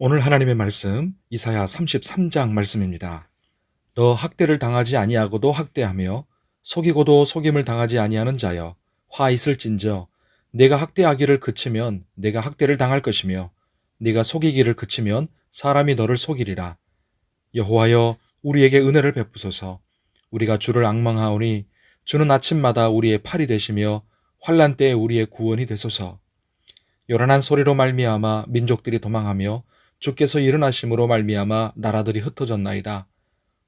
오늘 하나님의 말씀 이사야 33장 말씀입니다. 너 학대를 당하지 아니하고도 학대하며 속이고도 속임을 당하지 아니하는 자여 화 있을진저 내가 학대하기를 그치면 내가 학대를 당할 것이며 네가 속이기를 그치면 사람이 너를 속이리라. 여호와여 우리에게 은혜를 베푸소서 우리가 주를 악망하오니 주는 아침마다 우리의 팔이 되시며 환란 때에 우리의 구원이 되소서. 요란한 소리로 말미암아 민족들이 도망하며 주께서 일어나심으로 말미암아 나라들이 흩어졌나이다.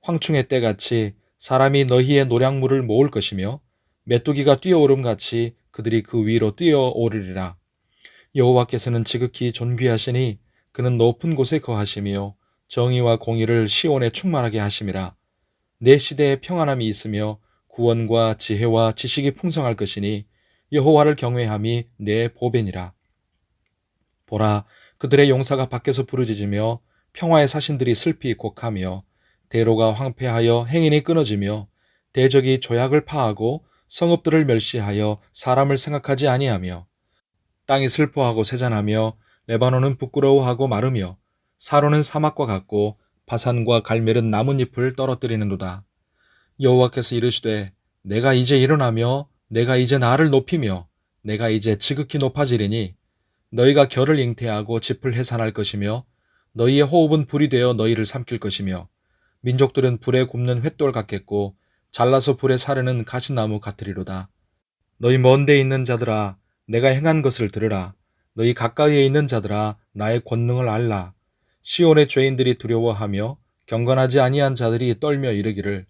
황충의 때같이 사람이 너희의 노량물을 모을 것이며 메뚜기가 뛰어오름 같이 그들이 그 위로 뛰어오르리라. 여호와께서는 지극히 존귀하시니 그는 높은 곳에 거하시며 정의와 공의를 시온에 충만하게 하심이라. 내 시대에 평안함이 있으며 구원과 지혜와 지식이 풍성할 것이니 여호와를 경외함이 내 보배니라. 보라 그들의 용사가 밖에서 부르짖으며 평화의 사신들이 슬피 곡하며 대로가 황폐하여 행인이 끊어지며 대적이 조약을 파하고 성읍들을 멸시하여 사람을 생각하지 아니하며 땅이 슬퍼하고 세잔하며 레바논은 부끄러워하고 마르며 사로는 사막과 같고 바산과 갈멜은 나뭇잎을 떨어뜨리는도다. 여호와께서 이르시되 내가 이제 일어나며 내가 이제 나를 높이며 내가 이제 지극히 높아지리니 너희가 결을 잉태하고 짚을 해산할 것이며 너희의 호흡은 불이 되어 너희를 삼킬 것이며 민족들은 불에 굽는 횃돌 같겠고 잘라서 불에 사르는 가시나무 같으리로다. 너희 먼데 있는 자들아 내가 행한 것을 들으라. 너희 가까이에 있는 자들아 나의 권능을 알라. 시온의 죄인들이 두려워하며 경건하지 아니한 자들이 떨며 이르기를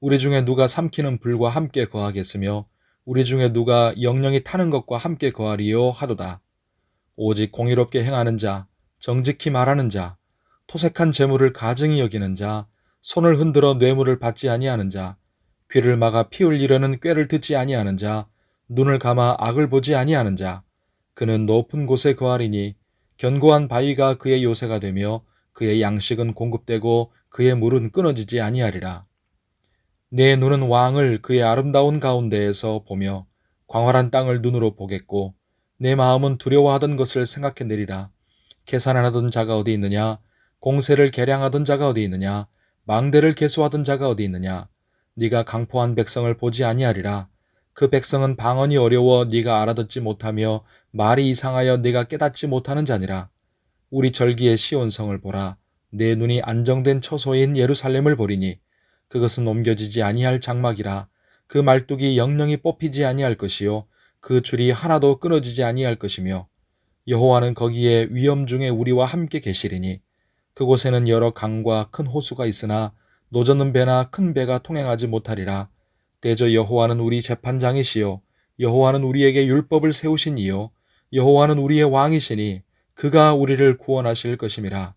우리 중에 누가 삼키는 불과 함께 거하겠으며 우리 중에 누가 영영이 타는 것과 함께 거하리요 하도다. 오직 공의롭게 행하는 자, 정직히 말하는 자, 토색한 재물을 가증히 여기는 자, 손을 흔들어 뇌물을 받지 아니하는 자, 귀를 막아 피 흘리려는 꾀를 듣지 아니하는 자, 눈을 감아 악을 보지 아니하는 자, 그는 높은 곳에 거하리니 견고한 바위가 그의 요새가 되며 그의 양식은 공급되고 그의 물은 끊어지지 아니하리라. 내 눈은 왕을 그의 아름다운 가운데에서 보며 광활한 땅을 눈으로 보겠고 내 마음은 두려워하던 것을 생각해내리라. 계산하던 자가 어디 있느냐? 공세를 계량하던 자가 어디 있느냐? 망대를 계수하던 자가 어디 있느냐? 네가 강포한 백성을 보지 아니하리라. 그 백성은 방언이 어려워 네가 알아듣지 못하며 말이 이상하여 네가 깨닫지 못하는 자니라. 우리 절기의 시온성을 보라. 내 눈이 안정된 처소인 예루살렘을 보리니 그것은 옮겨지지 아니할 장막이라. 그 말뚝이 영영이 뽑히지 아니할 것이요 그 줄이 하나도 끊어지지 아니할 것이며 여호와는 거기에 위험 중에 우리와 함께 계시리니 그곳에는 여러 강과 큰 호수가 있으나 노젓는 배나 큰 배가 통행하지 못하리라. 대저 여호와는 우리 재판장이시요 여호와는 우리에게 율법을 세우신 이요 여호와는 우리의 왕이시니 그가 우리를 구원하실 것임이라.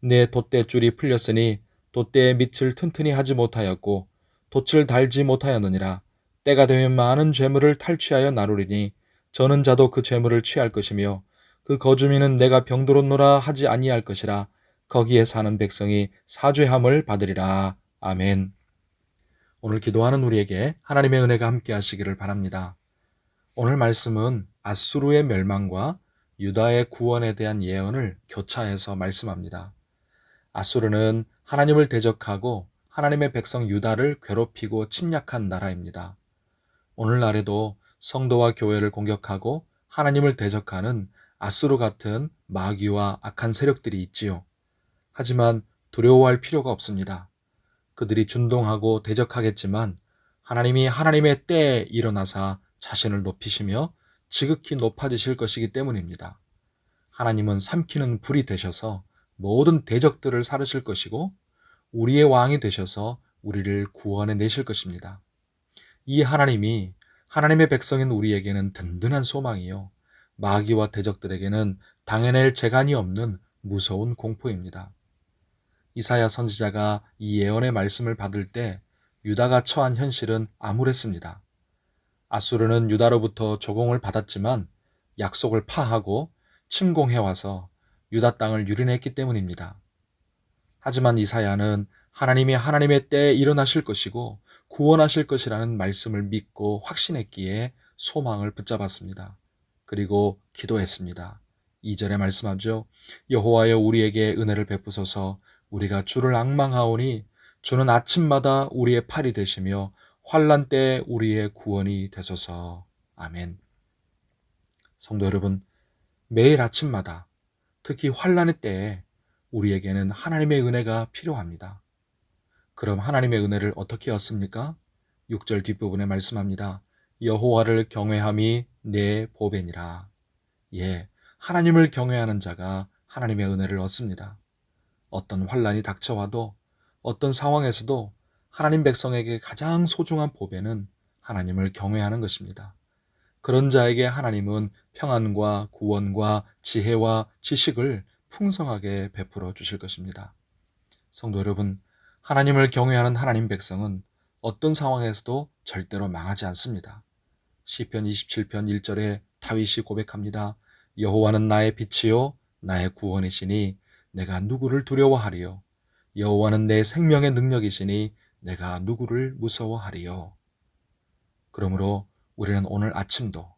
내 돛대줄이 풀렸으니 돛대의 밑을 튼튼히 하지 못하였고 돛을 달지 못하였느니라 때가 되면 많은 죄물을 탈취하여 나누리니 저는 자도 그 죄물을 취할 것이며 그 거주민은 내가 병들었노라 하지 아니할 것이라 거기에 사는 백성이 사죄함을 받으리라. 아멘. 오늘 기도하는 우리에게 하나님의 은혜가 함께 하시기를 바랍니다. 오늘 말씀은 아수르의 멸망과 유다의 구원에 대한 예언을 교차해서 말씀합니다. 아수르는 하나님을 대적하고 하나님의 백성 유다를 괴롭히고 침략한 나라입니다. 오늘날에도 성도와 교회를 공격하고 하나님을 대적하는 아수르 같은 마귀와 악한 세력들이 있지요. 하지만 두려워할 필요가 없습니다. 그들이 준동하고 대적하겠지만 하나님이 하나님의 때에 일어나사 자신을 높이시며 지극히 높아지실 것이기 때문입니다. 하나님은 삼키는 불이 되셔서 모든 대적들을 사르실 것이고 우리의 왕이 되셔서 우리를 구원해 내실 것입니다. 이 하나님이 하나님의 백성인 우리에게는 든든한 소망이요. 마귀와 대적들에게는 당해낼 재간이 없는 무서운 공포입니다. 이사야 선지자가 이 예언의 말씀을 받을 때 유다가 처한 현실은 암울했습니다. 아수르는 유다로부터 조공을 받았지만 약속을 파하고 침공해와서 유다 땅을 유린했기 때문입니다. 하지만 이사야는 하나님이 하나님의 때에 일어나실 것이고 구원하실 것이라는 말씀을 믿고 확신했기에 소망을 붙잡았습니다. 그리고 기도했습니다. 2절에 말씀하죠. 여호와여 우리에게 은혜를 베푸소서 우리가 주를 악망하오니 주는 아침마다 우리의 팔이 되시며 환란 때에 우리의 구원이 되소서. 아멘. 성도 여러분, 매일 아침마다 특히 환란의 때에 우리에게는 하나님의 은혜가 필요합니다. 그럼 하나님의 은혜를 어떻게 얻습니까? 6절 뒷부분에 말씀합니다. 여호와를 경외함이 내 보배니라. 예, 하나님을 경외하는 자가 하나님의 은혜를 얻습니다. 어떤 환란이 닥쳐와도 어떤 상황에서도 하나님 백성에게 가장 소중한 보배는 하나님을 경외하는 것입니다. 그런 자에게 하나님은 평안과 구원과 지혜와 지식을 풍성하게 베풀어 주실 것입니다. 성도 여러분, 하나님을 경외하는 하나님 백성은 어떤 상황에서도 절대로 망하지 않습니다. 시편 27편 1절에 다윗이 고백합니다. 여호와는 나의 빛이요 나의 구원이시니 내가 누구를 두려워하리요 여호와는 내 생명의 능력이시니 내가 누구를 무서워하리요. 그러므로 우리는 오늘 아침도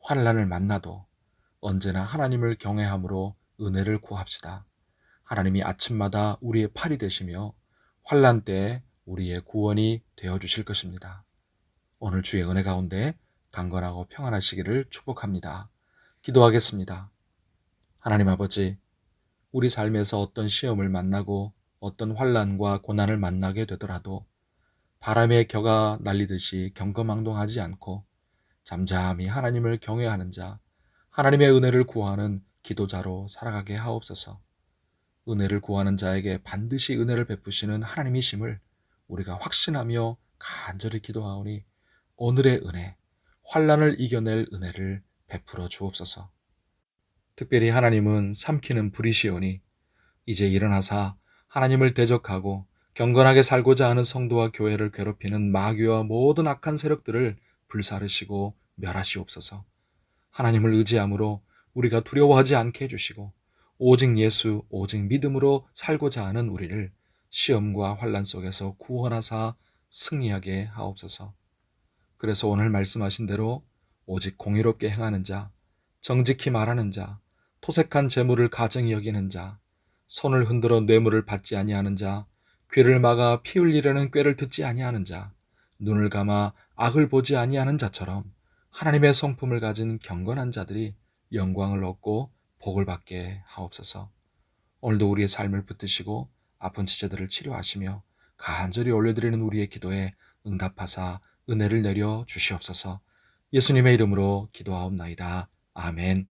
환란을 만나도 언제나 하나님을 경외함으로 은혜를 구합시다. 하나님이 아침마다 우리의 팔이 되시며 환란 때에 우리의 구원이 되어 주실 것입니다. 오늘 주의 은혜 가운데 강건하고 평안하시기를 축복합니다. 기도하겠습니다. 하나님 아버지, 우리 삶에서 어떤 시험을 만나고 어떤 환란과 고난을 만나게 되더라도 바람의 겨가 날리듯이 경거망동하지 않고 잠잠히 하나님을 경외하는 자, 하나님의 은혜를 구하는 기도자로 살아가게 하옵소서. 은혜를 구하는 자에게 반드시 은혜를 베푸시는 하나님이심을 우리가 확신하며 간절히 기도하오니 오늘의 은혜, 환란을 이겨낼 은혜를 베풀어 주옵소서. 특별히 하나님은 삼키는 불이시오니 이제 일어나사 하나님을 대적하고 경건하게 살고자 하는 성도와 교회를 괴롭히는 마귀와 모든 악한 세력들을 불사르시고 멸하시옵소서. 하나님을 의지함으로 우리가 두려워하지 않게 해주시고 오직 예수, 오직 믿음으로 살고자 하는 우리를 시험과 환란 속에서 구원하사 승리하게 하옵소서. 그래서 오늘 말씀하신 대로 오직 공의롭게 행하는 자, 정직히 말하는 자, 토색한 재물을 가정히 여기는 자, 손을 흔들어 뇌물을 받지 아니하는 자, 귀를 막아 피 흘리려는 꾀를 듣지 아니하는 자, 눈을 감아 악을 보지 아니하는 자처럼 하나님의 성품을 가진 경건한 자들이 영광을 얻고 복을 받게 하옵소서. 오늘도 우리의 삶을 붙드시고 아픈 지체들을 치료하시며 간절히 올려드리는 우리의 기도에 응답하사 은혜를 내려 주시옵소서. 예수님의 이름으로 기도하옵나이다. 아멘.